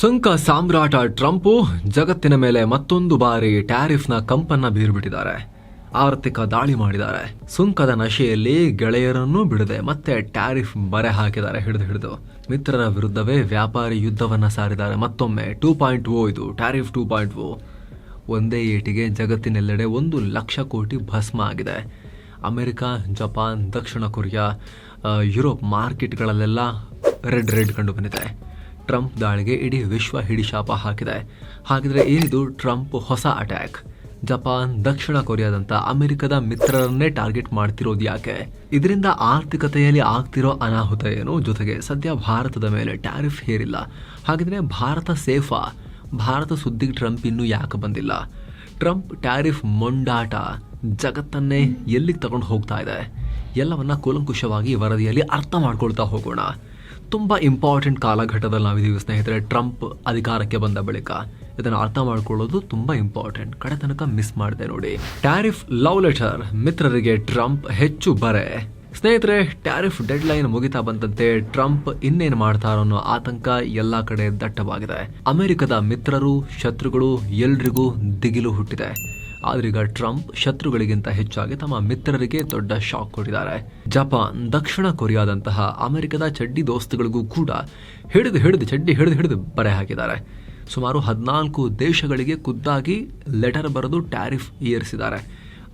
ಸುಂಕ ಸಾಮ್ರಾಟ ಟ್ರಂಪ್ ಜಗತ್ತಿನ ಮೇಲೆ ಮತ್ತೊಂದು ಬಾರಿ ಟ್ಯಾರಿಫ್ನ ಕಂಪನ್ನ ಬೀರ್ಬಿಟ್ಟಿದ್ದಾರೆ. ಆರ್ಥಿಕ ದಾಳಿ ಮಾಡಿದ್ದಾರೆ. ಸುಂಕದ ನಶೆಯಲ್ಲಿ ಗೆಳೆಯರನ್ನೂ ಬಿಡದೆ ಮತ್ತೆ ಟ್ಯಾರಿಫ್ ಬರೆ ಹಾಕಿದ್ದಾರೆ ಹಿಡಿದು ಹಿಡಿದು. ಮಿತ್ರರ ವಿರುದ್ಧವೇ ವ್ಯಾಪಾರಿ ಯುದ್ಧವನ್ನ ಸಾರಿದ್ದಾರೆ. ಮತ್ತೊಮ್ಮೆ ಟೂ ಪಾಯಿಂಟ್ ಓ ಇದು, ಟ್ಯಾರಿಫ್ ಟೂ ಪಾಯಿಂಟ್ ಓ. ಒಂದೇ ಏಟಿಗೆ ಜಗತ್ತಿನೆಲ್ಲೆಡೆ ಒಂದು ಲಕ್ಷ ಕೋಟಿ ಭಸ್ಮ ಆಗಿದೆ. ಅಮೆರಿಕ, ಜಪಾನ್, ದಕ್ಷಿಣ ಕೊರಿಯಾ ಯುರೋಪ್ ಮಾರ್ಕೆಟ್ಗಳಲ್ಲೆಲ್ಲ ರೆಡ್ ರೆಡ್ ಕಂಡು ಬಂದಿದೆ. ಟ್ರಂಪ್ ದಾಳಿಗೆ ಇಡೀ ವಿಶ್ವ ಹಿಡಿಶಾಪ ಹಾಕಿದೆ. ಹಾಗಿದ್ರೆ ಏನಿದು ಟ್ರಂಪ್ ಹೊಸ ಅಟ್ಯಾಕ್? ಜಪಾನ್, ದಕ್ಷಿಣ ಕೊರಿಯಾದಂತ ಅಮೆರಿಕದ ಮಿತ್ರರನ್ನೇ ಟಾರ್ಗೆಟ್ ಮಾಡ್ತಿರೋದು ಯಾಕೆ? ಇದರಿಂದ ಆರ್ಥಿಕತೆಯಲ್ಲಿ ಆಗ್ತಿರೋ ಅನಾಹುತ ಏನು? ಜೊತೆಗೆ ಸದ್ಯ ಭಾರತದ ಮೇಲೆ ಟ್ಯಾರಿಫ್ ಹೇರಿಲ್ಲ. ಹಾಗಿದ್ರೆ ಭಾರತ ಸೇಫಾ? ಭಾರತ ಸುದ್ದಿಗೆ ಟ್ರಂಪ್ ಇನ್ನೂ ಯಾಕೆ ಬಂದಿಲ್ಲ? ಟ್ರಂಪ್ ಟ್ಯಾರಿಫ್ ಮೊಂಡಾಟ ಜಗತ್ತನ್ನೇ ಎಲ್ಲಿಗೆ ತಗೊಂಡು ಹೋಗ್ತಾ ಇದೆ? ಎಲ್ಲವನ್ನ ಕೂಲಂಕುಷವಾಗಿ ವರದಿಯಲ್ಲಿ ಅರ್ಥ ಮಾಡ್ಕೊಳ್ತಾ ಹೋಗೋಣ. ತುಂಬಾ ಇಂಪಾರ್ಟೆಂಟ್ ಕಾಲಘಟ್ಟದಲ್ಲಿ ನಾವಿದ್ದೀವಿ ಸ್ನೇಹಿತರೆ, ಟ್ರಂಪ್ ಅಧಿಕಾರಕ್ಕೆ ಬಂದ ಬಳಿಕ. ಇದನ್ನು ಅರ್ಥ ಮಾಡ್ಕೊಳ್ಳೋದು ತುಂಬಾ ಇಂಪಾರ್ಟೆಂಟ್ ಕಡೆ ತನಕ ಮಿಸ್ ಮಾಡಿದೆ ನೋಡಿ. ಟ್ಯಾರಿಫ್ ಲವ್ ಲೆಟರ್ ಮಿತ್ರರಿಗೆ ಟ್ರಂಪ್ ಹೆಚ್ಚು ಬರೆ. ಸ್ನೇಹಿತರೆ ಟ್ಯಾರಿಫ್ ಡೆಡ್ ಲೈನ್ ಮುಗಿತಾ ಬಂದಂತೆ ಟ್ರಂಪ್ ಇನ್ನೇನು ಮಾಡ್ತಾರೋ ಅನ್ನೋ ಆತಂಕ ಎಲ್ಲಾ ಕಡೆ ದಟ್ಟವಾಗಿದೆ. ಅಮೆರಿಕದ ಮಿತ್ರರು, ಶತ್ರುಗಳು ಎಲ್ರಿಗೂ ದಿಗಿಲು ಹುಟ್ಟಿದೆ. ಆದ್ರೀಗ ಟ್ರಂಪ್ ಶತ್ರುಗಳಿಗಿಂತ ಹೆಚ್ಚಾಗಿ ತಮ್ಮ ಮಿತ್ರರಿಗೆ ದೊಡ್ಡ ಶಾಕ್ ಕೊಟ್ಟಿದ್ದಾರೆ. ಜಪಾನ್, ದಕ್ಷಿಣ ಕೊರಿಯಾದಂತಹ ಅಮೆರಿಕದ ಚಡ್ಡಿ ದೋಸ್ತುಗಳಿಗೂ ಕೂಡ ಹಿಡಿದು ಹಿಡಿದು ಚಡ್ಡಿ ಹಿಡಿದು ಹಿಡಿದು ಬರೆ ಹಾಕಿದ್ದಾರೆ. ಸುಮಾರು ಹದಿನಾಲ್ಕು ದೇಶಗಳಿಗೆ ಖುದ್ದಾಗಿ ಲೆಟರ್ ಬರೆದು ಟ್ಯಾರಿಫ್ ಏರಿಸಿದ್ದಾರೆ.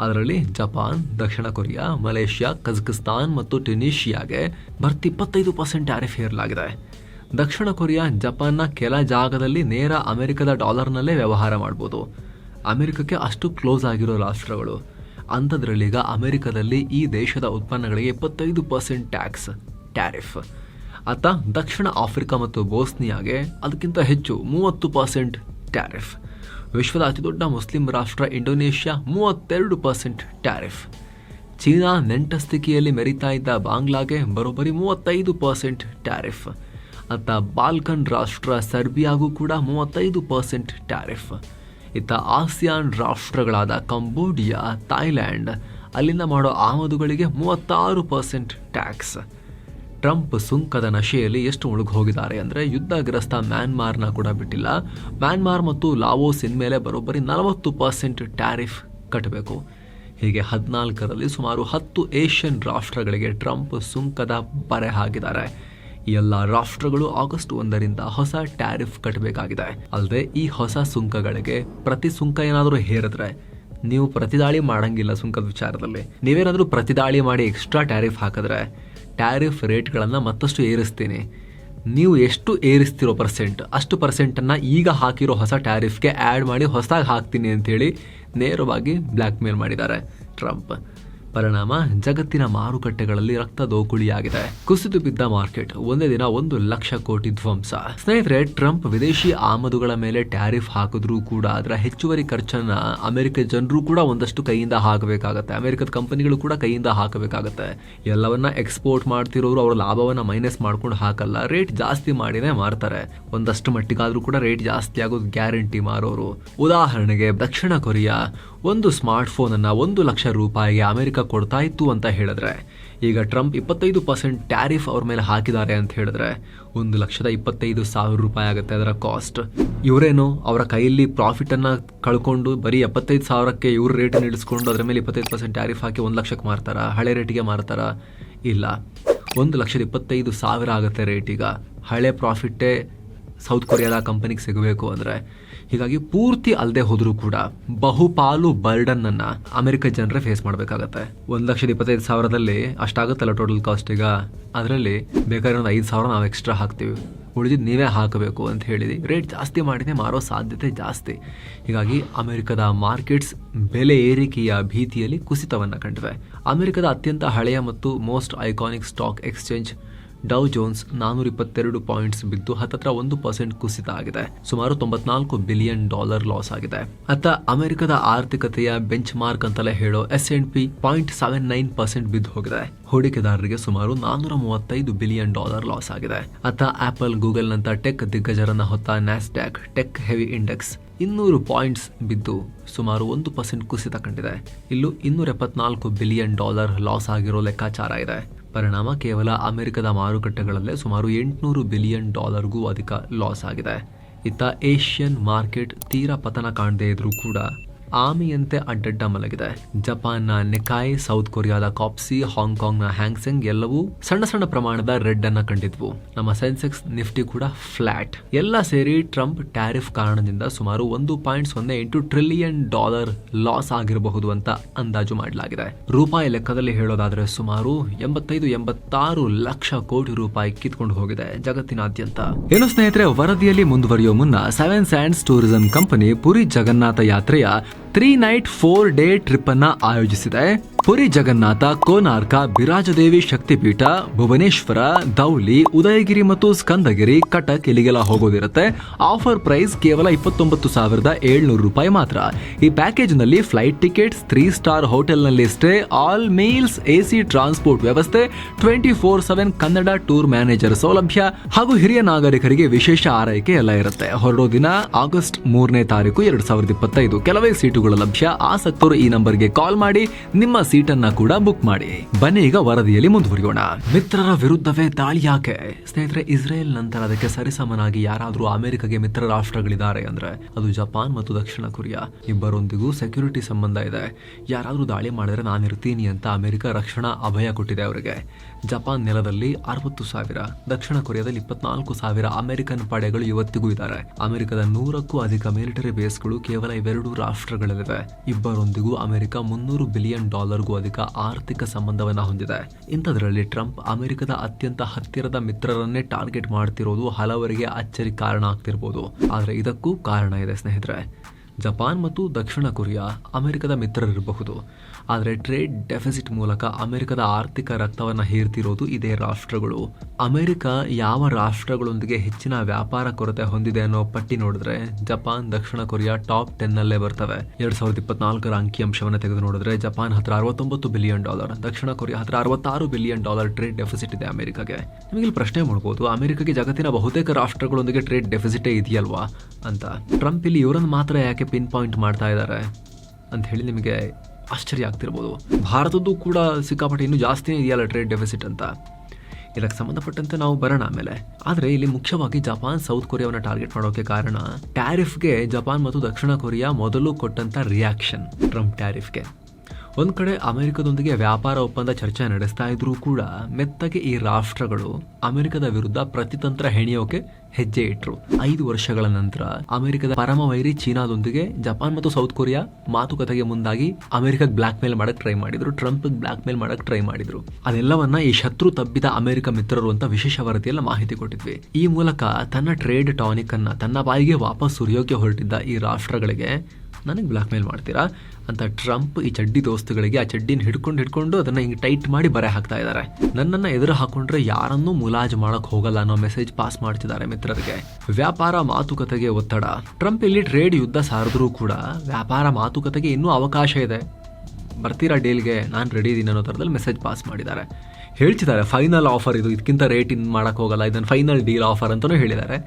ಅದರಲ್ಲಿ ಜಪಾನ್, ದಕ್ಷಿಣ ಕೊರಿಯಾ, ಮಲೇಷ್ಯಾ, ಕಜಕಿಸ್ತಾನ್ ಮತ್ತು ಟ್ಯುನೀಷಿಯಾಗೆ ಬರ್ತಿ ಇಪ್ಪತ್ತೈದು ಪರ್ಸೆಂಟ್ ಟ್ಯಾರಿಫ್ ಹೇರಲಾಗಿದೆ. ದಕ್ಷಿಣ ಕೊರಿಯಾ, ಜಪಾನ್ನ ಕೆಲ ಜಾಗದಲ್ಲಿ ನೇರ ಅಮೆರಿಕದ ಡಾಲರ್ನಲ್ಲೇ ವ್ಯವಹಾರ ಮಾಡ್ಬೋದು. ಅಮೆರಿಕಕ್ಕೆ ಅಷ್ಟು ಕ್ಲೋಸ್ ಆಗಿರೋ ರಾಷ್ಟ್ರಗಳು. ಅಂಥದ್ರಲ್ಲೀಗ ಅಮೆರಿಕದಲ್ಲಿ ಈ ದೇಶದ ಉತ್ಪನ್ನಗಳಿಗೆ ಇಪ್ಪತ್ತೈದು ಪರ್ಸೆಂಟ್ ಟ್ಯಾಕ್ಸ್, ಟ್ಯಾರಿಫ್. ಅತ್ತ ದಕ್ಷಿಣ ಆಫ್ರಿಕಾ ಮತ್ತು ಬೋಸ್ನಿಯಾಗೆ ಅದಕ್ಕಿಂತ ಹೆಚ್ಚು ಮೂವತ್ತು ಪರ್ಸೆಂಟ್ ಟ್ಯಾರಿಫ್. ವಿಶ್ವದ ಅತಿದೊಡ್ಡ ಮುಸ್ಲಿಂ ರಾಷ್ಟ್ರ ಇಂಡೋನೇಷ್ಯಾ ಮೂವತ್ತೆರಡು ಪರ್ಸೆಂಟ್ ಟ್ಯಾರಿಫ್. ಚೀನಾ ನೆಂಟಸ್ತಿಕೆಯಲ್ಲಿ ಮೆರಿತಾ ಇದ್ದ ಬಾಂಗ್ಲಾಗೆ ಬರೋಬ್ಬರಿ ಮೂವತ್ತೈದು ಪರ್ಸೆಂಟ್ ಟ್ಯಾರಿಫ್. ಅತ್ತ ಬಾಲ್ಕನ್ ರಾಷ್ಟ್ರ ಸರ್ಬಿಯಾಗೂ ಕೂಡ ಮೂವತ್ತೈದು ಪರ್ಸೆಂಟ್ ಟ್ಯಾರಿಫ್. ಇತ್ತ ಆಸಿಯಾನ್ ರಾಷ್ಟ್ರಗಳಾದ ಕಂಬೋಡಿಯಾ ಥಾಯ್ಲ್ಯಾಂಡ್ ಅಲ್ಲಿಂದ ಮಾಡೋ ಆಮದುಗಳಿಗೆ ಮೂವತ್ತಾರು ಪರ್ಸೆಂಟ್ ಟ್ಯಾಕ್ಸ್. ಟ್ರಂಪ್ ಸುಂಕದ ನಶೆಯಲ್ಲಿ ಎಷ್ಟು ಮುಳುಗಿ ಹೋಗಿದ್ದಾರೆ ಅಂದರೆ ಯುದ್ಧಗ್ರಸ್ತ ಮ್ಯಾನ್ಮಾರ್ನ ಕೂಡ ಬಿಟ್ಟಿಲ್ಲ. ಮ್ಯಾನ್ಮಾರ್ ಮತ್ತು ಲಾವೋಸ್ ಇನ್ಮೇಲೆ ಬರೋಬ್ಬರಿ ನಲವತ್ತು ಪರ್ಸೆಂಟ್ ಟ್ಯಾರಿಫ್ ಕಟ್ಟಬೇಕು. ಹೀಗೆ ಹದಿನಾಲ್ಕರಲ್ಲಿ ಸುಮಾರು ಹತ್ತು ಏಷ್ಯನ್ ರಾಷ್ಟ್ರಗಳಿಗೆ ಟ್ರಂಪ್ ಸುಂಕದ ಬರೆ ಹಾಕಿದ್ದಾರೆ. ಎಲ್ಲ ರಾಷ್ಟ್ರಗಳು ಆಗಸ್ಟ್ ಒಂದರಿಂದ ಹೊಸ ಟ್ಯಾರಿಫ್ ಕಟ್ಟಬೇಕಾಗಿದೆ. ಅಲ್ಲದೆ ಈ ಹೊಸ ಸುಂಕಗಳಿಗೆ ಪ್ರತಿ ಸುಂಕ ಏನಾದರೂ ಹೇರಿದ್ರೆ ನೀವು ಪ್ರತಿದಾಳಿ ಮಾಡಂಗಿಲ್ಲ ಸುಂಕದ ವಿಚಾರದಲ್ಲಿ. ನೀವೇನಾದರೂ ಪ್ರತಿದಾಳಿ ಮಾಡಿ ಎಕ್ಸ್ಟ್ರಾ ಟ್ಯಾರಿಫ್ ಹಾಕಿದ್ರೆ ಟ್ಯಾರಿಫ್ ರೇಟ್ಗಳನ್ನು ಮತ್ತಷ್ಟು ಏರಿಸ್ತೀನಿ. ನೀವು ಎಷ್ಟು ಏರಿಸ್ತಿರೋ ಪರ್ಸೆಂಟ್ ಅಷ್ಟು ಪರ್ಸೆಂಟನ್ನು ಈಗ ಹಾಕಿರೋ ಹೊಸ ಟ್ಯಾರಿಫ್ಗೆ ಆ್ಯಡ್ ಮಾಡಿ ಹೊಸದಾಗಿ ಹಾಕ್ತೀನಿ ಅಂತೇಳಿ ನೇರವಾಗಿ ಬ್ಲ್ಯಾಕ್ ಮೇಲ್ ಮಾಡಿದ್ದಾರೆ ಟ್ರಂಪ್. ಪರಿಣಾಮ ಜಗತ್ತಿನ ಮಾರುಕಟ್ಟೆಗಳಲ್ಲಿ ರಕ್ತ ದೋಕುಳಿಯಾಗಿದೆ. ಕುಸಿದು ಬಿದ್ದ ಮಾರ್ಕೆಟ್, ಒಂದೇ ದಿನ ಒಂದು ಲಕ್ಷ ಕೋಟಿ ಧ್ವಂಸ. ಸ್ನೇಹಿತರೆ, ಟ್ರಂಪ್ ವಿದೇಶಿ ಆಮದುಗಳ ಮೇಲೆ ಟ್ಯಾರಿಫ್ ಹಾಕಿದ್ರೂ ಕೂಡ ಅದರ ಹೆಚ್ಚುವರಿ ಖರ್ಚನ್ನ ಅಮೆರಿಕ ಜನರು ಕೂಡ ಒಂದಷ್ಟು ಕೈಯಿಂದ ಹಾಕಬೇಕಾಗತ್ತೆ. ಅಮೆರಿಕದ ಕಂಪನಿಗಳು ಕೂಡ ಕೈಯಿಂದ ಹಾಕಬೇಕಾಗತ್ತೆ. ಎಲ್ಲವನ್ನ ಎಕ್ಸ್ಪೋರ್ಟ್ ಮಾಡ್ತಿರೋರು ಅವರ ಲಾಭವನ್ನ ಮೈನಸ್ ಮಾಡ್ಕೊಂಡು ಹಾಕಲ್ಲ. ರೇಟ್ ಜಾಸ್ತಿ ಮಾಡಿನೇ ಮಾರ್ತಾರೆ. ಒಂದಷ್ಟು ಮಟ್ಟಿಗಾದ್ರೂ ಕೂಡ ರೇಟ್ ಜಾಸ್ತಿ ಆಗೋದು ಗ್ಯಾರಂಟಿ ಮಾರೋರು. ಉದಾಹರಣೆಗೆ, ದಕ್ಷಿಣ ಕೊರಿಯಾ ಒಂದು ಸ್ಮಾರ್ಟ್ ಫೋನ್ ಅನ್ನ ಒಂದು ಲಕ್ಷ ರೂಪಾಯಿಗೆ ಅಮೆರಿಕ ಕೊಡ್ತಾ ಇತ್ತು ಅಂತ ಹೇಳಿದ್ರೆ. ಈಗ ಟ್ರಂಪ್ ಇಪ್ಪತ್ತೈದು ಪರ್ಸೆಂಟ್ ಟ್ಯಾರಿಫ್ ಅವ್ರ ಮೇಲೆ ಹಾಕಿದ್ದಾರೆ ಅಂತ ಹೇಳಿದ್ರೆ ಒಂದು ಲಕ್ಷದ ಇಪ್ಪತ್ತೈದು ಸಾವಿರ ರೂಪಾಯಿ ಆಗುತ್ತೆ ಅದರ ಕಾಸ್ಟ್. ಇವರೇನು ಅವರ ಕೈಯಲ್ಲಿ ಪ್ರಾಫಿಟ್ ಅನ್ನ ಕಳ್ಕೊಂಡು ಬರೀ ಎಪ್ಪತ್ತೈದು ಸಾವಿರಕ್ಕೆ ಇವ್ರ ರೇಟನ್ನು ಇಳಿಸ್ಕೊಂಡು ಅದರ ಮೇಲೆ ಇಪ್ಪತ್ತೈದು ಪರ್ಸೆಂಟ್ ಟ್ಯಾರಿಫ್ ಹಾಕಿ ಒಂದು ಲಕ್ಷಕ್ಕೆ ಮಾರ್ತಾರ? ಹಳೆ ರೇಟಿಗೆ ಮಾರ್ತಾರ? ಇಲ್ಲ. ಒಂದು ಲಕ್ಷದ ಇಪ್ಪತ್ತೈದು ಸಾವಿರ ಆಗುತ್ತೆ ರೇಟ್ ಈಗ. ಹಳೆ ಪ್ರಾಫಿಟ್ಟೇ ಸೌತ್ ಕೊರಿಯಾದ ಕಂಪನಿಗೆ ಸಿಗಬೇಕು ಅಂದ್ರೆ. ಹೀಗಾಗಿ ಪೂರ್ತಿ ಅಲ್ಲದೆ ಹೋದರೂ ಕೂಡ ಬಹುಪಾಲು ಬರ್ಡನ್ ಅನ್ನ ಅಮೆರಿಕ ಜನರೇ ಫೇಸ್ ಮಾಡಬೇಕಾಗತ್ತೆ. ಒಂದ್ ಲಕ್ಷದ ಇಪ್ಪತ್ತೈದು ಸಾವಿರದಲ್ಲಿ ಅಷ್ಟಾಗುತ್ತಲ್ಲ ಟೋಟಲ್ ಕಾಸ್ಟ್ ಈಗ. ಅದರಲ್ಲಿ ಬೇಕಾದ್ರೆ ಒಂದು ಐದು ಸಾವಿರ ನಾವು ಎಕ್ಸ್ಟ್ರಾ ಹಾಕ್ತೀವಿ. ಉಳಿದಿದ್ದು ನೀವೇ ಹಾಕಬೇಕು ಅಂತ ಹೇಳಿದಿ. ರೇಟ್ ಜಾಸ್ತಿ ಮಾಡಿದ್ರೆ ಮಾರೋ ಸಾಧ್ಯತೆ ಜಾಸ್ತಿ. ಹೀಗಾಗಿ ಅಮೆರಿಕದ ಮಾರ್ಕೆಟ್ಸ್ ಬೆಲೆ ಏರಿಕೆಯ ಭೀತಿಯಲ್ಲಿ ಕುಸಿತವನ್ನು ಕಂಡಿವೆ. ಅಮೆರಿಕದ ಅತ್ಯಂತ ಹಳೆಯ ಮತ್ತು most iconic stock exchange Dow Jones ನಾನೂರ ಇಪ್ಪತ್ತೆರಡು ಪಾಯಿಂಟ್ಸ್ ಬಿದ್ದು ಹತ್ತತ್ರ ಒಂದು ಪರ್ಸೆಂಟ್ ಕುಸಿತ ಆಗಿದೆ. ಸುಮಾರು ತೊಂಬತ್ನಾಲ್ಕು ಬಿಲಿಯನ್ ಡಾಲರ್ ಲಾಸ್ ಆಗಿದೆ. ಅತ್ತ ಅಮೆರಿಕದ ಆರ್ಥಿಕತೆಯ ಬೆಂಚ್ ಮಾರ್ಕ್ ಅಂತಲೇ ಹೇಳೋ S N P point seven nine percent ಬಿದ್ದು ಹೋಗಿದೆ. ಹೂಡಿಕೆದಾರರಿಗೆ ಸುಮಾರು ನಾನೂರ ಮೂವತ್ತೈದು ಬಿಲಿಯನ್ ಡಾಲರ್ ಲಾಸ್ ಆಗಿದೆ. ಅತ್ತ ಆಪಲ್ ಗೂಗಲ್ ನಂತ ಟೆಕ್ ದಿಗ್ಗಜರನ್ನ ಹೊತ್ತ ನ್ಯಾಸ್ಡ್ಯಾಕ್ ಟೆಕ್ ಹೆವಿ ಇಂಡೆಕ್ಸ್ ಇನ್ನೂರು ಪಾಯಿಂಟ್ಸ್ ಬಿದ್ದು ಸುಮಾರು ಒಂದು ಪರ್ಸೆಂಟ್ ಕುಸಿತ ಕಂಡಿದೆ. ಇಲ್ಲೂ ಇನ್ನೂರ ಎಪ್ಪತ್ನಾಲ್ಕು ಬಿಲಿಯನ್ ಡಾಲರ್ ಲಾಸ್ ಆಗಿರೋ ಲೆಕ್ಕಾಚಾರ ಇದೆ. ಪರಿಣಾಮ ಕೇವಲ ಅಮೆರಿಕದ ಮಾರುಕಟ್ಟೆಗಳಲ್ಲೇ ಸುಮಾರು ಎಂಟುನೂರು ಬಿಲಿಯನ್ ಡಾಲರ್ಗೂ ಅಧಿಕ ಲಾಸ್ ಆಗಿದೆ. ಇತ್ತ ಏಷ್ಯನ್ ಮಾರ್ಕೆಟ್ ತೀರಾ ಪತನ ಕಾಣದೇ ಇದ್ರೂ ಕೂಡ ಆಮೆಯಂತೆ ಅಡ್ಡಡ್ಡ ಮಲಗಿದೆ. ಜಪಾನ್ನ ನಿಕಾಯ್, ಸೌತ್ ಕೊರಿಯಾದ ಕಾಪ್ಸಿ, ಹಾಂಗ್ಕಾಂಗ್ನ ಹ್ಯಾಂಗ್ಸೆಂಗ್ ಎಲ್ಲವೂ ಸಣ್ಣ ಸಣ್ಣ ಪ್ರಮಾಣದ ರೆಡ್ ಅನ್ನ ಕಂಡಿದ್ವು. ನಮ್ಮ ಸೆನ್ಸೆಕ್ಸ್ ನಿಫ್ಟಿ ಕೂಡ ಫ್ಲಾಟ್. ಎಲ್ಲ ಸೇರಿ ಟ್ರಂಪ್ ಟ್ಯಾರಿಫ್ ಕಾರಣದಿಂದ ಸುಮಾರು ಒಂದು ಪಾಯಿಂಟ್ ಸೊನ್ನೆ ಎಂಟು ಟ್ರಿಲಿಯನ್ ಡಾಲರ್ ಲಾಸ್ ಆಗಿರಬಹುದು ಅಂತ ಅಂದಾಜು ಮಾಡಲಾಗಿದೆ. ರೂಪಾಯಿ ಲೆಕ್ಕದಲ್ಲಿ ಹೇಳೋದಾದ್ರೆ ಸುಮಾರು ಎಂಬತ್ತೈದು, ಎಂಬತ್ತಾರು ಲಕ್ಷ ಕೋಟಿ ರೂಪಾಯಿ ಕಿತ್ಕೊಂಡು ಹೋಗಿದೆ ಜಗತ್ತಿನಾದ್ಯಂತ. ಏನು ಸ್ನೇಹಿತರೆ, ವರದಿಯಲ್ಲಿ ಮುಂದುವರಿಯೋ ಮುನ್ನ Seven Sands tourism company Puri Jagannath ಯಾತ್ರೆಯ three night, four day trip ಅನ್ನ ಆಯೋಜಿಸಿದೆ. ಪುರಿ ಜಗನ್ನಾಥ, ಕೋನಾರ್ಕ, ಬಿರಾಜದೇವಿ ಶಕ್ತಿಪೀಠ, ಭುವನೇಶ್ವರ ದೌಲಿ ಉದಯಗಿರಿ ಮತ್ತು ಸ್ಕಂದಗಿರಿ ಕಟಕ್ ಇಲ್ಲಿಗೆಲ್ಲ ಹೋಗೋದಿರುತ್ತೆ. ಆಫರ್ ಪ್ರೈಸ್ ಕೇವಲ ಇಪ್ಪತ್ತೊಂಬತ್ತು ಸಾವಿರದ ಏಳ್ನೂರು ರೂಪಾಯಿ ಮಾತ್ರ. ಈ ಪ್ಯಾಕೇಜ್ನಲ್ಲಿ ಫ್ಲೈಟ್ ಟಿಕೆಟ್ಸ್, ತ್ರೀ ಸ್ಟಾರ್ ಹೋಟೆಲ್ನಲ್ಲಿ stay, all meals AC transport ವ್ಯವಸ್ಥೆ, twenty four seven Kannada tour manager ಸೌಲಭ್ಯ ಹಾಗೂ ಹಿರಿಯ ನಾಗರಿಕರಿಗೆ ವಿಶೇಷ ಆರೈಕೆ ಎಲ್ಲ ಇರುತ್ತೆ. ಹೊರಡೋ ದಿನ ಆಗಸ್ಟ್ ಮೂರನೇ ತಾರೀಕು, ಎರಡು ಸಾವಿರದ ಇಪ್ಪತ್ತೈದು. ಕೆಲವೇ ಸೀಟುಗಳು ಲಭ್ಯ, ಆಸಕ್ತರು ಈ ನಂಬರ್ಗೆ ಕಾಲ್ ಮಾಡಿ ನಿಮ್ಮ ಸೀಟನ್ನ ಕೂಡ ಬುಕ್ ಮಾಡಿ. ಬನ್ನಿ ಈಗ ವರದಿಯಲ್ಲಿ ಮುಂದುವರಿಯೋಣ. ಮಿತ್ರರ ವಿರುದ್ಧವೇ ದಾಳಿ ಯಾಕೆ? ಸ್ನೇಹಿತರೆ, ಇಸ್ರೇಲ್ ನಂತರ ಅದಕ್ಕೆ ಸರಿಸಮನಾಗಿ ಯಾರಾದ್ರೂ ಅಮೆರಿಕಗೆ ಮಿತ್ರ ರಾಷ್ಟ್ರಗಳಿದ್ದಾರೆ ಅಂದ್ರೆ ಅದು ಜಪಾನ್ ಮತ್ತು ದಕ್ಷಿಣ ಕೊರಿಯಾ. ಇಬ್ಬರೊಂದಿಗೂ ಸೆಕ್ಯೂರಿಟಿ ಸಂಬಂಧ ಇದೆ. ಯಾರಾದ್ರೂ ದಾಳಿ ಮಾಡಿದ್ರೆ ನಾನಿರ್ತೀನಿ ಅಂತ ಅಮೆರಿಕ ರಕ್ಷಣಾ ಅಭಯ ಕೊಟ್ಟಿದೆ ಅವರಿಗೆ. ಜಪಾನ್ ನೆಲದಲ್ಲಿ ಅರವತ್ತು ಸಾವಿರ, ದಕ್ಷಿಣ ಕೊರಿಯಾದಲ್ಲಿ ಇಪ್ಪತ್ನಾಲ್ಕು ಸಾವಿರ ಅಮೆರಿಕನ್ ಪಡೆಗಳು ಇವತ್ತಿಗೂ ಇದ್ದಾರೆ. ಅಮೆರಿಕದ ನೂರಕ್ಕೂ ಅಧಿಕ ಮಿಲಿಟರಿ ಬೇಸ್ಗಳು ಕೇವಲ ಇವೆರಡು ರಾಷ್ಟ್ರಗಳಲ್ಲಿವೆ. ಇಬ್ಬರೊಂದಿಗೂ ಅಮೆರಿಕ ಮುನ್ನೂರು ಬಿಲಿಯನ್ ಡಾಲರ್ಗೂ ಅಧಿಕ ಆರ್ಥಿಕ ಸಂಬಂಧವನ್ನ ಹೊಂದಿದೆ. ಇಂಥದ್ರಲ್ಲಿ ಟ್ರಂಪ್ ಅಮೆರಿಕದ ಅತ್ಯಂತ ಹತ್ತಿರದ ಮಿತ್ರರನ್ನೇ ಟಾರ್ಗೆಟ್ ಮಾಡ್ತಿರೋದು ಹಲವರಿಗೆ ಅಚ್ಚರಿ ಕಾರಣ ಆಗ್ತಿರ್ಬೋದು. ಆದರೆ ಇದಕ್ಕೂ ಕಾರಣ ಇದೆ ಸ್ನೇಹಿತರೆ. ಜಪಾನ್ ಮತ್ತು ದಕ್ಷಿಣ ಕೊರಿಯಾ ಅಮೆರಿಕದ ಮಿತ್ರರಿರಬಹುದು. ಆದರೆ ಟ್ರೇಡ್ ಡೆಫಿಸಿಟ್ ಮೂಲಕ ಅಮೆರಿಕದ ಆರ್ಥಿಕ ರಕ್ತವನ್ನು ಹೀರ್ತಿರೋದು ಇದೇ ರಾಷ್ಟ್ರಗಳು. ಅಮೆರಿಕ ಯಾವ ರಾಷ್ಟ್ರಗಳೊಂದಿಗೆ ಹೆಚ್ಚಿನ ವ್ಯಾಪಾರ ಕೊರತೆ ಹೊಂದಿದೆ ಅನ್ನೋ ಪಟ್ಟಿ ನೋಡಿದ್ರೆ ಜಪಾನ್, ದಕ್ಷಿಣ ಕೊರಿಯಾ ಟಾಪ್ ಟೆನ್ ಅಲ್ಲೇ ಬರ್ತವೆ. ಎರಡ್ ಸಾವಿರದ ಇಪ್ಪತ್ನಾಲ್ಕರ ಅಂಕಿಅಂಶವನ್ನು ತೆಗೆದು ನೋಡಿದ್ರೆ ಜಪಾನ್ ಹತ್ರ ಅರವತ್ತೊಂಬತ್ತು ಬಿಲಿಯನ್ ಡಾಲರ್, ದಕ್ಷಿಣ ಕೊರಿಯಾ ಹತ್ರ ಅರವತ್ತಾರು ಬಿಲಿಯನ್ ಡಾಲರ್ ಟ್ರೇಡ್ ಡೆಫಿಸಿಟ್ ಇದೆ ಅಮೆರಿಕಗೆ. ನಿಮಗೆ ಇಲ್ಲಿ ಪ್ರಶ್ನೆ ಮಾಡ್ಬೋದು, ಅಮೆರಿಕಗೆ ಜಗತ್ತಿನ ಬಹುತೇಕ ರಾಷ್ಟ್ರಗಳೊಂದಿಗೆ ಟ್ರೇಡ್ ಡೆಫಿಸಿಟೇ ಇದೆಯಲ್ವಾ ಅಂತ. ಟ್ರಂಪ್ ಇಲ್ಲಿ ಇವರನ್ನು ಮಾತ್ರ ಯಾಕೆ ಪಿನ್ ಪಾಯಿಂಟ್ ಮಾಡ್ತಾ ಇದ್ದಾರೆ? ಅಂತ ಹೇಳಿ ನಿಮಗೆ ಆಶ್ಚರ್ಯ ಆಗ್ತಿರ್ಬೋದು. ಭಾರತದ್ದು ಕೂಡ ಸಿಕ್ಕಾಪಟ್ಟೆ ಇನ್ನೂ ಜಾಸ್ತಿನೇ ಇದೆಯಲ್ಲ ಟ್ರೇಡ್ ಡೆಫಿಸಿಟ್ ಅಂತ. ಇದಕ್ಕೆ ಸಂಬಂಧಪಟ್ಟಂತೆ ನಾವು ಬರೋಣ ಆಮೇಲೆ. ಆದರೆ ಇಲ್ಲಿ ಮುಖ್ಯವಾಗಿ ಜಪಾನ್, ಸೌತ್ ಕೊರಿಯಾವನ್ನು ಟಾರ್ಗೆಟ್ ಮಾಡೋಕೆ ಕಾರಣ ಟ್ಯಾರಿಫ್ಗೆ ಜಪಾನ್ ಮತ್ತು ದಕ್ಷಿಣ ಕೊರಿಯಾ ಮೊದಲು ಕೊಟ್ಟಂತ ರಿಯಾಕ್ಷನ್ ಟ್ರಂಪ್ ಟ್ಯಾರಿಫ್ಗೆ ಒಂದ್ ಕಡೆ ಅಮೆರಿಕದೊಂದಿಗೆ ವ್ಯಾಪಾರ ಒಪ್ಪಂದ ಚರ್ಚೆ ನಡೆಸ್ತಾ ಇದ್ರೂ ಕೂಡ ಮೆತ್ತಗೆ ಈ ರಾಷ್ಟ್ರಗಳು ಅಮೆರಿಕದ ವಿರುದ್ಧ ಪ್ರತಿತಂತ್ರ ಹೆಣೆಯೋಕೆ ಹೆಜ್ಜೆ ಇಟ್ರು. ಐದು ವರ್ಷಗಳ ನಂತರ ಅಮೆರಿಕದ ಪರಮ ವೈರಿ ಚೀನಾದೊಂದಿಗೆ ಜಪಾನ್ ಮತ್ತು ಸೌತ್ ಕೊರಿಯಾ ಮಾತುಕತೆಗೆ ಮುಂದಾಗಿ ಅಮೆರಿಕಕ್ಕೆ ಬ್ಲಾಕ್ ಮೇಲ್ ಮಾಡಕ್ ಟ್ರೈ ಮಾಡಿದ್ರು. ಟ್ರಂಪ್ ಬ್ಲಾಕ್ ಮೇಲ್ ಮಾಡಕ್ ಟ್ರೈ ಮಾಡಿದ್ರು. ಅದೆಲ್ಲವನ್ನ ಈ ಶತ್ರು ತಬ್ಬಿದ ಅಮೆರಿಕ ಮಿತ್ರರು ಅಂತ ವಿಶೇಷ ವರದಿಯಲ್ಲ ಮಾಹಿತಿ ಕೊಟ್ಟಿದ್ವಿ. ಈ ಮೂಲಕ ತನ್ನ ಟ್ರೇಡ್ ಟಾನಿಕ್ ಅನ್ನ ತನ್ನ ಬಾಯಿಗೆ ವಾಪಸ್ ಸುರಿಯೋಕೆ ಹೊರಟಿದ್ದ ಈ ರಾಷ್ಟ್ರಗಳಿಗೆ ನನಗೆ ಬ್ಲಾಕ್ ಮೇಲ್ ಮಾಡ್ತೀರಾ? ಅಂತ ಟ್ರಂಪ್ ಈ ಚಡ್ಡಿ ದೋಸ್ತುಗಳಿಗೆ ಆ ಚಡ್ಡಿನ ಹಿಡ್ಕೊಂಡು ಹಿಡ್ಕೊಂಡು ಅದನ್ನ ಹಿಂಗೆ ಟೈಟ್ ಮಾಡಿ ಬರೆ ಹಾಕ್ತಾ ಇದ್ದಾರೆ ನನ್ನನ್ನು ಎದುರು ಹಾಕೊಂಡ್ರೆ ಯಾರನ್ನೂ ಮುಲಾಜ್ ಮಾಡಕ್ ಹೋಗಲ್ಲ ಅನ್ನೋ ಮೆಸೇಜ್ ಪಾಸ್ ಮಾಡ್ತಿದ್ದಾರೆ ಮಿತ್ರರಿಗೆ. ವ್ಯಾಪಾರ ಮಾತುಕತೆಗೆ ಒತ್ತಡ. ಟ್ರಂಪ್ ಇಲ್ಲಿ ಟ್ರೇಡ್ ಯುದ್ಧ ಸಾರಿದ್ರೂ ಕೂಡ ವ್ಯಾಪಾರ ಮಾತುಕತೆಗೆ ಇನ್ನೂ ಅವಕಾಶ ಇದೆ. ಬರ್ತೀರಾ ಡೀಲ್ಗೆ? ನಾನು ರೆಡಿ ಇದ್ದೀನಿ ಅನ್ನೋ ಥರದಲ್ಲಿ ಮೆಸೇಜ್ ಪಾಸ್ ಮಾಡಿದ್ದಾರೆ. ಹೇಳ್ತಿದ್ದಾರೆ ಫೈನಲ್ ಆಫರ್ ಇದು. ಇದಕ್ಕಿಂತ ರೇಟ್ ಇನ್ ಮಾಡೋಕ್ಕೋಗಲ್ಲ ಇದನ್ನು ಫೈನಲ್ ಡೀಲ್ ಆಫರ್ ಅಂತಲೂ ಹೇಳಿದ್ದಾರೆ.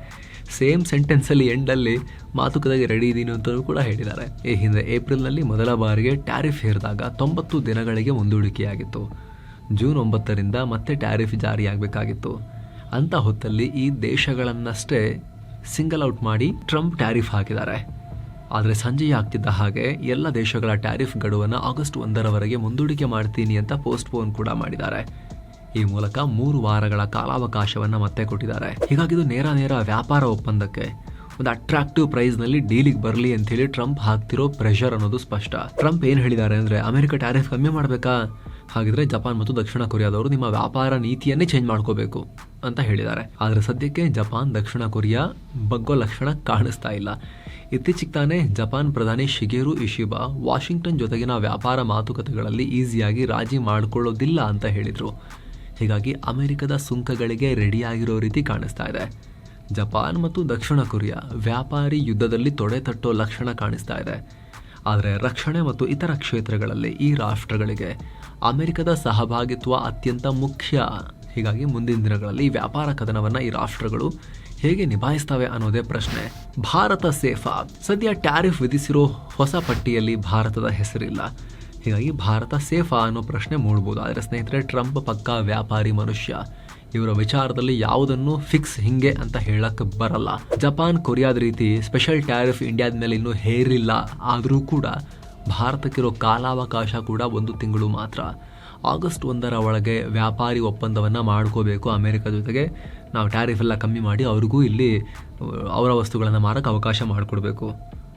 ಸೇಮ್ ಸೆಂಟೆನ್ಸಲ್ಲಿ ಎಂಡಲ್ಲಿ ಮಾತುಕತೆಗೆ ರೆಡಿ ಇದ್ದೀನಿ ಅಂತಲೂ ಕೂಡ ಹೇಳಿದ್ದಾರೆ. ಈ ಹಿಂದೆ ಏಪ್ರಿಲ್ನಲ್ಲಿ ಮೊದಲ ಬಾರಿಗೆ ಟ್ಯಾರಿಫ್ ಹೇರಿದಾಗ ತೊಂಬತ್ತು ದಿನಗಳಿಗೆ ಮುಂದೂಡಿಕೆಯಾಗಿತ್ತು. ಜೂನ್ ಒಂಬತ್ತರಿಂದ ಮತ್ತೆ ಟ್ಯಾರಿಫ್ ಜಾರಿಯಾಗಬೇಕಾಗಿತ್ತು. ಅಂಥ ಹೊತ್ತಲ್ಲಿ ಈ ದೇಶಗಳನ್ನಷ್ಟೇ ಸಿಂಗಲ್ ಔಟ್ ಮಾಡಿ ಟ್ರಂಪ್ ಟ್ಯಾರಿಫ್ ಹಾಕಿದ್ದಾರೆ. ಆದರೆ ಸಂಜೆ ಆಗ್ತಿದ್ದ ಹಾಗೆ ಎಲ್ಲ ದೇಶಗಳ ಟ್ಯಾರಿಫ್ ಗಡುವನ್ನು ಆಗಸ್ಟ್ ಒಂದರವರೆಗೆ ಮುಂದೂಡಿಕೆ ಮಾಡ್ತೀನಿ ಅಂತ ಪೋಸ್ಟ್ಪೋನ್ ಕೂಡ ಮಾಡಿದ್ದಾರೆ. ಈ ಮೂಲಕ ಮೂರು ವಾರಗಳ ಕಾಲಾವಕಾಶವನ್ನ ಮತ್ತೆ ಕೊಟ್ಟಿದ್ದಾರೆ. ಹೀಗಾಗಿ ಇದು ನೇರ ನೇರ ವ್ಯಾಪಾರ ಒಪ್ಪಂದಕ್ಕೆ ಒಂದು ಅಟ್ರಾಕ್ಟಿವ್ ಪ್ರೈಸ್ನಲ್ಲಿ ಡೀಲಿಗೆ ಬರಲಿ ಅಂತ ಹೇಳಿ ಟ್ರಂಪ್ ಹಾಕ್ತಿರೋ ಪ್ರೆಷರ್ ಅನ್ನೋದು ಸ್ಪಷ್ಟ. ಟ್ರಂಪ್ ಏನ್ ಹೇಳಿದ್ದಾರೆ ಅಂದ್ರೆ, ಅಮೆರಿಕ ಟ್ಯಾರಿಫ್ ಕಮ್ಮಿ ಮಾಡಬೇಕಾ? ಹಾಗಿದ್ರೆ ಜಪಾನ್ ಮತ್ತು ದಕ್ಷಿಣ ಕೊರಿಯಾದವರು ನಿಮ್ಮ ವ್ಯಾಪಾರ ನೀತಿಯನ್ನೇ ಚೇಂಜ್ ಮಾಡ್ಕೋಬೇಕು ಅಂತ ಹೇಳಿದ್ದಾರೆ. ಆದರೆ ಸದ್ಯಕ್ಕೆ ಜಪಾನ್, ದಕ್ಷಿಣ ಕೊರಿಯಾ ಬಗ್ಗೋ ಲಕ್ಷಣ ಕಾಣಿಸ್ತಾ ಇಲ್ಲ. ಇತ್ತೀಚೆಗೆ ತಾನೇ ಜಪಾನ್ ಪ್ರಧಾನಿ ಶಿಗೇರು ಇಶಿಬಾ ವಾಷಿಂಗ್ಟನ್ ಜೊತೆಗಿನ ವ್ಯಾಪಾರ ಮಾತುಕತೆಗಳಲ್ಲಿ ಈಸಿಯಾಗಿ ರಾಜಿ ಮಾಡಿಕೊಳ್ಳೋದಿಲ್ಲ ಅಂತ ಹೇಳಿದ್ರು. ಹೀಗಾಗಿ ಅಮೆರಿಕದ ಸುಂಕಗಳಿಗೆ ರೆಡಿಯಾಗಿರೋ ರೀತಿ ಕಾಣಿಸ್ತಾ ಇದೆ. ಜಪಾನ್ ಮತ್ತು ದಕ್ಷಿಣ ಕೊರಿಯಾ ವ್ಯಾಪಾರಿ ಯುದ್ಧದಲ್ಲಿ ತೊಡೆ ತಟ್ಟೋ ಲಕ್ಷಣ ಕಾಣಿಸ್ತಾ ಇದೆ. ಆದರೆ ರಕ್ಷಣೆ ಮತ್ತು ಇತರ ಕ್ಷೇತ್ರಗಳಲ್ಲಿ ಈ ರಾಷ್ಟ್ರಗಳಿಗೆ ಅಮೆರಿಕದ ಸಹಭಾಗಿತ್ವ ಅತ್ಯಂತ ಮುಖ್ಯ. ಹೀಗಾಗಿ ಮುಂದಿನ ದಿನಗಳಲ್ಲಿ ವ್ಯಾಪಾರ ಕದನವನ್ನು ಈ ರಾಷ್ಟ್ರಗಳು ಹೇಗೆ ನಿಭಾಯಿಸ್ತವೆ ಅನ್ನೋದೇ ಪ್ರಶ್ನೆ. ಭಾರತ ಸೇಫಾ, ಸದ್ಯ ಟ್ಯಾರಿಫ್ ವಿಧಿಸಿರೋ ಹೊಸ ಪಟ್ಟಿಯಲ್ಲಿ ಭಾರತದ ಹೆಸರಿಲ್ಲ. ಹೀಗಾಗಿ ಭಾರತ ಸೇಫಾ ಅನ್ನೋ ಪ್ರಶ್ನೆ ಮೂಡ್ಬೋದು. ಆದರೆ ಸ್ನೇಹಿತರೆ, ಟ್ರಂಪ್ ಪಕ್ಕಾ ವ್ಯಾಪಾರಿ ಮನುಷ್ಯ. ಇವರ ವಿಚಾರದಲ್ಲಿ ಯಾವುದನ್ನು ಫಿಕ್ಸ್ ಹಿಂಗೆ ಅಂತ ಹೇಳಕ್ ಬರಲ್ಲ. ಜಪಾನ್, ಕೊರಿಯಾದ ರೀತಿ ಸ್ಪೆಷಲ್ ಟ್ಯಾರಿಫ್ ಇಂಡಿಯಾದ ಮೇಲೆ ಇನ್ನೂ ಹೇರಿಲ್ಲ. ಆದರೂ ಕೂಡ ಭಾರತಕ್ಕಿರೋ ಕಾಲಾವಕಾಶ ಕೂಡ ಒಂದು ತಿಂಗಳು ಮಾತ್ರ. ಆಗಸ್ಟ್ ಒಂದರ ಒಳಗೆ ವ್ಯಾಪಾರಿ ಒಪ್ಪಂದವನ್ನು ಮಾಡ್ಕೋಬೇಕು ಅಮೆರಿಕ ಜೊತೆಗೆ. ನಾವು ಟ್ಯಾರಿಫ್ ಎಲ್ಲ ಕಮ್ಮಿ ಮಾಡಿ ಅವ್ರಿಗೂ ಇಲ್ಲಿ, ಅವರ ವಸ್ತುಗಳನ್ನು ಮಾರಕ್ಕೆ ಅವಕಾಶ ಮಾಡಿಕೊಡ್ಬೇಕು.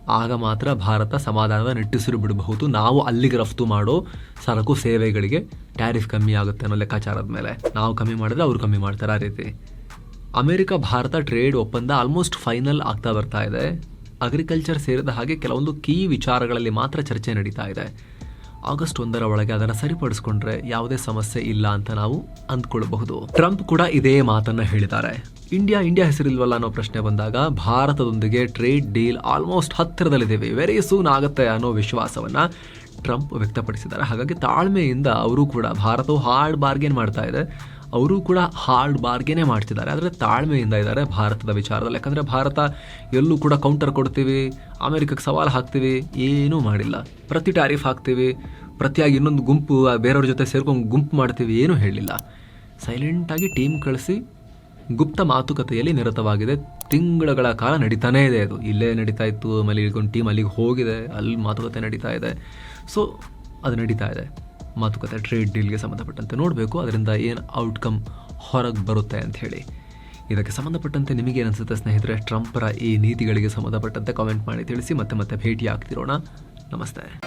ಆಗ ಮಾತ್ರ ಭಾರತ ಸಮಾಧಾನದ ನಿಟ್ಟುಸಿರು ಬಿಡಬಹುದು. ನಾವು ಅಲ್ಲಿಗೆ ರಫ್ತು ಮಾಡೋ ಸರಕು ಸೇವೆಗಳಿಗೆ ಟ್ಯಾರಿಫ್ ಕಮ್ಮಿ ಆಗುತ್ತೆ ಅನ್ನೋ ಲೆಕ್ಕಾಚಾರದ ಮೇಲೆ. ನಾವು ಕಮ್ಮಿ ಮಾಡಿದ್ರೆ ಅವರು ಕಮ್ಮಿ ಮಾಡ್ತಾರೆ ಆ ರೀತಿ. ಅಮೆರಿಕ, ಭಾರತ ಟ್ರೇಡ್ ಒಪ್ಪಂದ ಆಲ್ಮೋಸ್ಟ್ ಫೈನಲ್ ಆಗ್ತಾ ಬರ್ತಾ ಇದೆ. ಅಗ್ರಿಕಲ್ಚರ್ ಸೇರಿದ ಹಾಗೆ ಕೆಲವೊಂದು ಕೀ ವಿಚಾರಗಳಲ್ಲಿ ಮಾತ್ರ ಚರ್ಚೆ ನಡೀತಾ ಇದೆ. ಆಗಸ್ಟ್ ಒಂದರ ಒಳಗೆ ಅದನ್ನು ಸರಿಪಡಿಸ್ಕೊಂಡ್ರೆ ಯಾವುದೇ ಸಮಸ್ಯೆ ಇಲ್ಲ ಅಂತ ನಾವು ಅಂದ್ಕೊಳ್ಬಹುದು. ಟ್ರಂಪ್ ಕೂಡ ಇದೇ ಮಾತನ್ನು ಹೇಳಿದ್ದಾರೆ. ಇಂಡಿಯಾ ಇಂಡಿಯಾ ಹೆಸರಿಲ್ವಲ್ಲ ಅನ್ನೋ ಪ್ರಶ್ನೆ ಬಂದಾಗ ಭಾರತದೊಂದಿಗೆ ಟ್ರೇಡ್ ಡೀಲ್ ಆಲ್ಮೋಸ್ಟ್ ಹತ್ತಿರದಲ್ಲಿದ್ದೇವೆ. ವೆರಿ ಸೂನ್ ಆಗುತ್ತೆ ಅನ್ನೋ ವಿಶ್ವಾಸವನ್ನು ಟ್ರಂಪ್ ವ್ಯಕ್ತಪಡಿಸಿದ್ದಾರೆ. ಹಾಗಾಗಿ ತಾಳ್ಮೆಯಿಂದ ಅವರು ಕೂಡ ಭಾರತವು ಹಾರ್ಡ್ ಬಾರ್ಗೇನ್ ಮಾಡ್ತಾ ಇದೆ. ಅವರು ಕೂಡ ಹಾರ್ಡ್ ಬಾರ್ಗೇನೇ ಮಾಡ್ತಿದ್ದಾರೆ. ಆದರೆ ತಾಳ್ಮೆಯಿಂದ ಇದ್ದಾರೆ ಭಾರತದ ವಿಚಾರದಲ್ಲಿ. ಯಾಕಂದರೆ ಭಾರತ ಎಲ್ಲೂ ಕೂಡ ಕೌಂಟರ್ ಕೊಡ್ತೀವಿ, ಅಮೆರಿಕಕ್ಕೆ ಸವಾಲು ಹಾಕ್ತೀವಿ, ಏನೂ ಮಾಡಿಲ್ಲ. ಪ್ರತಿ ಟ್ಯಾರಿಫ್ ಹಾಕ್ತೀವಿ, ಪ್ರತಿಯಾಗಿ ಇನ್ನೊಂದು ಗುಂಪು, ಬೇರೆಯವ್ರ ಜೊತೆ ಸೇರ್ಕೊಂಡು ಗುಂಪು ಮಾಡ್ತೀವಿ, ಏನೂ ಹೇಳಿಲ್ಲ. ಸೈಲೆಂಟಾಗಿ ಟೀಮ್ ಕಳಿಸಿ ಗುಪ್ತ ಮಾತುಕತೆಯಲ್ಲಿ ನಿರತವಾಗಿದೆ. ತಿಂಗಳುಗಳ ಕಾಲ ನಡೀತಾನೇ ಇದೆ ಅದು. ಇಲ್ಲೇ ನಡೀತಾ ಇತ್ತು ಆಮೇಲೆ ಇಳ್ಕೊಂಡು ಟೀಮ್ ಅಲ್ಲಿಗೆ ಹೋಗಿದೆ, ಅಲ್ಲಿ ಮಾತುಕತೆ ನಡೀತಾ ಇದೆ. ಸೊ ಅದು ನಡೀತಾ ಇದೆ. ಮಾತುಕತೆ ಟ್ರೇಡ್ ಡೀಲ್ಗೆ ಸಂಬಂಧಪಟ್ಟಂತೆ ನೋಡಬೇಕು. ಅದರಿಂದ ಏನು ಔಟ್ಕಮ್ ಹೊರಗೆ ಬರುತ್ತೆ ಅಂತ ಹೇಳಿ. ಇದಕ್ಕೆ ಸಂಬಂಧಪಟ್ಟಂತೆ ನಿಮಗೆ ಅನಿಸುತ್ತೆ ಸ್ನೇಹಿತರೆ? ಟ್ರಂಪರ ಈ ನೀತಿಗಳಿಗೆ ಸಂಬಂಧಪಟ್ಟಂತೆ ಕಾಮೆಂಟ್ ಮಾಡಿ ತಿಳಿಸಿ. ಮತ್ತೆ ಮತ್ತೆ ಭೇಟಿ ಆಗ್ತಿರೋಣ ನಮಸ್ತೆ.